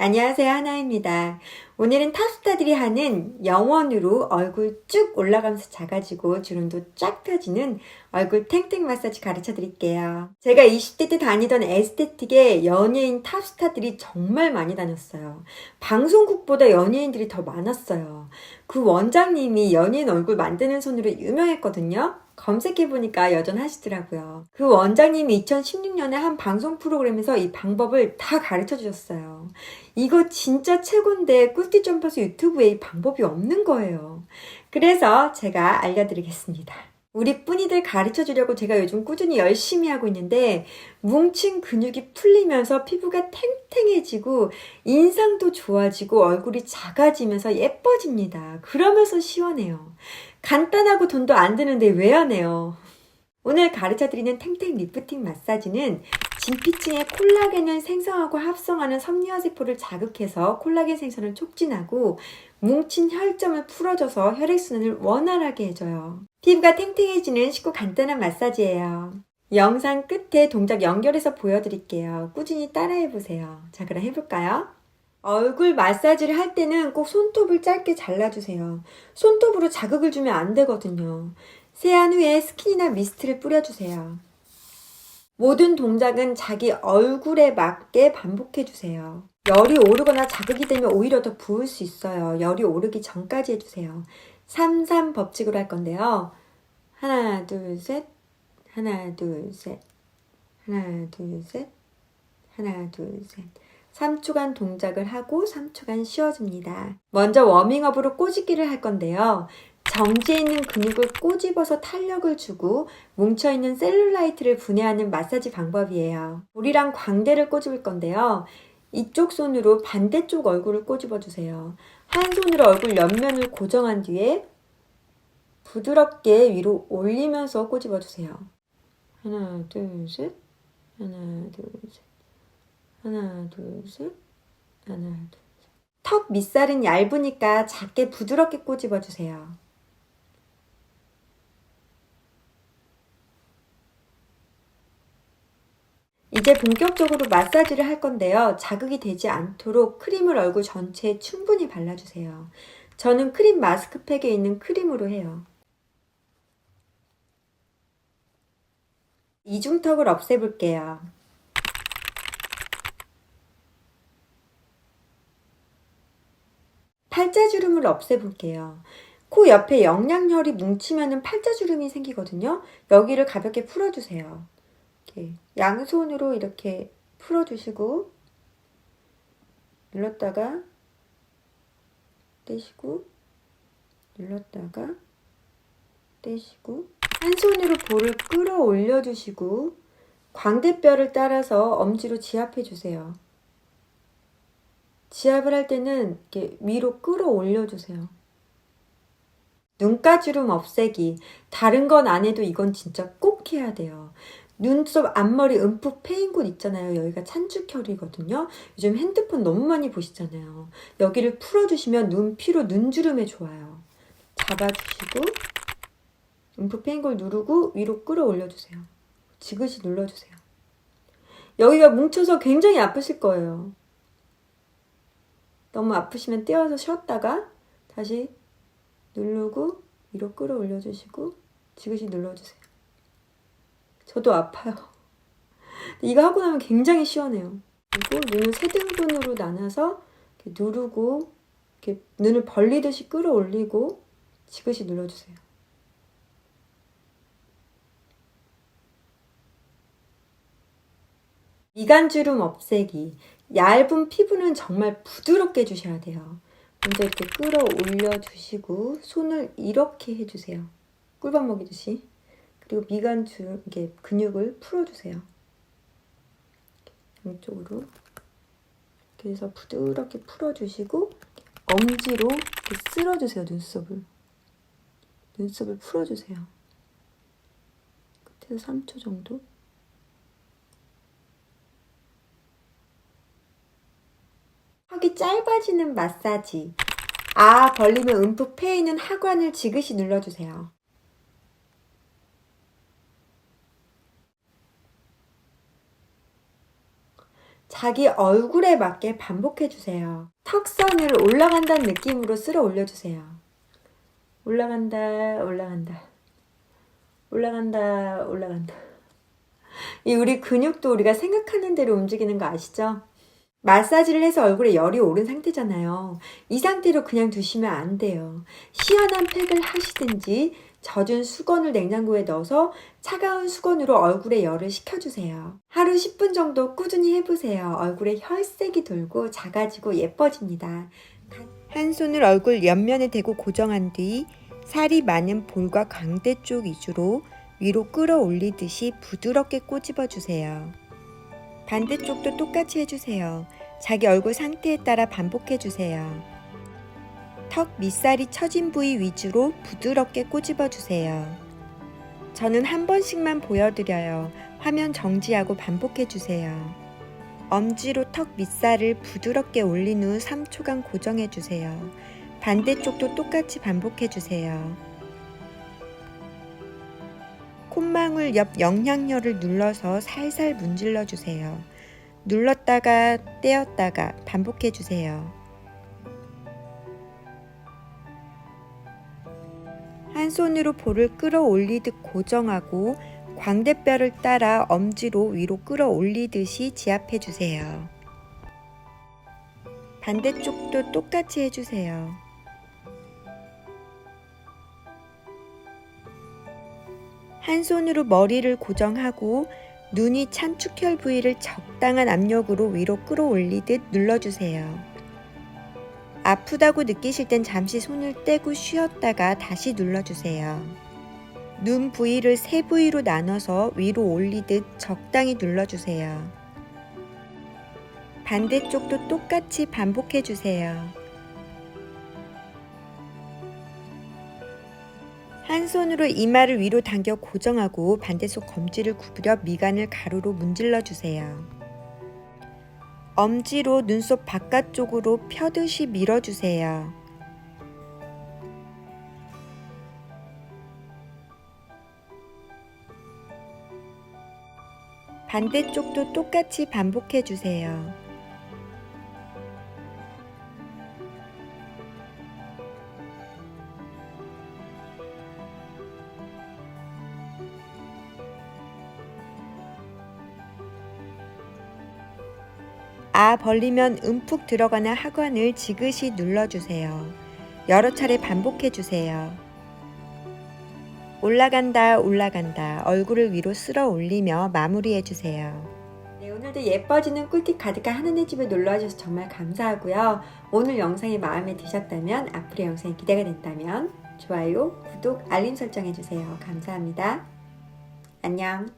안녕하세요. 하나입니다. 오늘은 탑스타들이 하는 영원으로 얼굴 쭉 올라가면서 작아지고 주름도 쫙 펴지는 얼굴 탱탱 마사지 가르쳐 드릴게요. 제가 20대 때 다니던 에스테틱에 연예인 탑스타들이 정말 많이 다녔어요. 방송국보다 연예인들이 더 많았어요. 그 원장님이 연예인 얼굴 만드는 손으로 유명했거든요. 검색해보니까 여전하시더라고요. 그 원장님이 2016년에 한 방송 프로그램에서 이 방법을 다 가르쳐 주셨어요. 이거 진짜 최고인데 꿀팁 점퍼스 유튜브에 이 방법이 없는 거예요. 그래서 제가 알려드리겠습니다. 우리 뿌니들 가르쳐 주려고 제가 요즘 꾸준히 열심히 하고 있는데 뭉친 근육이 풀리면서 피부가 탱탱해지고 인상도 좋아지고 얼굴이 작아지면서 예뻐집니다. 그러면서 시원해요. 간단하고 돈도 안 드는데 왜안 해요? 오늘 가르쳐 드리는 탱탱 리프팅 마사지는 진피층의 콜라겐을 생성하고 합성하는 섬유화 세포를 자극해서 콜라겐 생성을 촉진하고 뭉친 혈점을 풀어줘서 혈액순환을 원활하게 해줘요. 피부가 탱탱해지는 쉽고 간단한 마사지예요. 영상 끝에 동작 연결해서 보여드릴게요. 꾸준히 따라해보세요. 자, 그럼 해볼까요? 얼굴 마사지를 할 때는 꼭 손톱을 짧게 잘라주세요. 손톱으로 자극을 주면 안 되거든요. 세안 후에 스킨이나 미스트를 뿌려주세요. 모든 동작은 자기 얼굴에 맞게 반복해주세요. 열이 오르거나 자극이 되면 오히려 더 부을 수 있어요. 열이 오르기 전까지 해주세요. 3-3 법칙으로 할 건데요. 하나, 둘, 셋. 하나, 둘, 셋. 하나, 둘, 셋. 하나, 둘, 셋. 3초간 동작을 하고 3초간 쉬어줍니다. 먼저 워밍업으로 꼬집기를 할 건데요. 정지해 있는 근육을 꼬집어서 탄력을 주고 뭉쳐있는 셀룰라이트를 분해하는 마사지 방법이에요. 볼이랑 광대를 꼬집을 건데요. 이쪽 손으로 반대쪽 얼굴을 꼬집어 주세요. 한 손으로 얼굴 옆면을 고정한 뒤에 부드럽게 위로 올리면서 꼬집어 주세요. 하나, 둘, 셋. 하나, 둘, 셋. 하나, 둘, 셋. 하나, 둘, 셋. 턱 밑살은 얇으니까 작게 부드럽게 꼬집어 주세요. 이제 본격적으로 마사지를 할 건데요. 자극이 되지 않도록 크림을 얼굴 전체에 충분히 발라주세요. 저는 크림 마스크팩에 있는 크림으로 해요. 이중턱을 없애볼게요. 팔자주름을 없애볼게요. 코 옆에 영양혈이 뭉치면 팔자주름이 생기거든요. 여기를 가볍게 풀어주세요. 이렇게 양손으로 이렇게 풀어주시고 눌렀다가 떼시고 눌렀다가 떼시고 한 손으로 볼을 끌어올려 주시고 광대뼈를 따라서 엄지로 지압해 주세요. 지압을 할 때는 이렇게 위로 끌어올려 주세요. 눈가주름 없애기. 다른 건 안 해도 이건 진짜 꼭 해야 돼요. 눈썹 앞머리 움푹 패인 곳 있잖아요. 여기가 찬죽혈이거든요. 요즘 핸드폰 너무 많이 보시잖아요. 여기를 풀어주시면 눈 피로 눈주름에 좋아요. 잡아주시고 움푹 패인 걸 누르고 위로 끌어올려주세요. 지그시 눌러주세요. 여기가 뭉쳐서 굉장히 아프실 거예요. 너무 아프시면 떼어서 쉬었다가 다시 누르고 위로 끌어올려 주시고 지그시 눌러주세요. 저도 아파요. 이거 하고 나면 굉장히 시원해요. 그리고 눈을 세 등분으로 나눠서 이렇게 누르고 이렇게 눈을 벌리듯이 끌어올리고 지그시 눌러주세요. 미간주름 없애기. 얇은 피부는 정말 부드럽게 해주셔야 돼요. 먼저 이렇게 끌어올려 주시고 손을 이렇게 해주세요. 꿀밥 먹이듯이. 그리고 미간 주 이게 근육을 풀어주세요. 이렇게 해서 부드럽게 풀어주시고 엄지로 이렇게 쓸어주세요 눈썹을 눈썹을 풀어주세요. 끝에서 3초 정도. 턱이 짧아지는 마사지. 아 벌리면 움푹 패이는 하관을 지그시 눌러주세요. 자기 얼굴에 맞게 반복해 주세요. 턱선을 올라간다는 느낌으로 쓸어 올려주세요. 올라간다, 올라간다. 올라간다, 올라간다. 이 우리 근육도 우리가 생각하는 대로 움직이는 거 아시죠? 마사지를 해서 얼굴에 열이 오른 상태잖아요. 이 상태로 그냥 두시면 안 돼요. 시원한 팩을 하시든지 젖은 수건을 냉장고에 넣어서 차가운 수건으로 얼굴에 열을 식혀주세요. 하루 10분 정도 꾸준히 해보세요. 얼굴에 혈색이 돌고 작아지고 예뻐집니다. 한 손을 얼굴 옆면에 대고 고정한 뒤 살이 많은 볼과 광대 쪽 위주로 위로 끌어올리듯이 부드럽게 꼬집어 주세요. 반대쪽도 똑같이 해주세요. 자기 얼굴 상태에 따라 반복해 주세요. 턱 밑살이 처진 부위 위주로 부드럽게 꼬집어 주세요. 저는 한 번씩만 보여드려요. 화면 정지하고 반복해 주세요. 엄지로 턱 밑살을 부드럽게 올린 후 3초간 고정해 주세요. 반대쪽도 똑같이 반복해 주세요. 콧망울 옆 영향력을 눌러서 살살 문질러 주세요. 눌렀다가 떼었다가 반복해 주세요. 한 손으로 볼을 끌어올리듯 고정하고 광대뼈를 따라 엄지로 위로 끌어올리듯이 지압해 주세요. 반대쪽도 똑같이 해주세요. 한 손으로 머리를 고정하고 눈이 찬 축혈 부위를 적당한 압력으로 위로 끌어올리듯 눌러주세요. 아프다고 느끼실 땐 잠시 손을 떼고 쉬었다가 다시 눌러주세요. 눈 부위를 세 부위로 나눠서 위로 올리듯 적당히 눌러주세요. 반대쪽도 똑같이 반복해 주세요. 한 손으로 이마를 위로 당겨 고정하고 반대손 검지를 구부려 미간을 가로로 문질러 주세요. 엄지로 눈썹 바깥쪽으로 펴듯이 밀어주세요. 반대쪽도 똑같이 반복해 주세요. 아 벌리면 움푹 들어가는 하관을 지그시 눌러주세요. 여러 차례 반복해주세요. 올라간다 올라간다 얼굴을 위로 쓸어 올리며 마무리해주세요. 네, 오늘도 예뻐지는 꿀팁 가득한 하나네 집에 놀러와주셔서 정말 감사하고요. 오늘 영상이 마음에 드셨다면 앞으로 영상이 기대가 됐다면 좋아요, 구독, 알림 설정해주세요. 감사합니다. 안녕.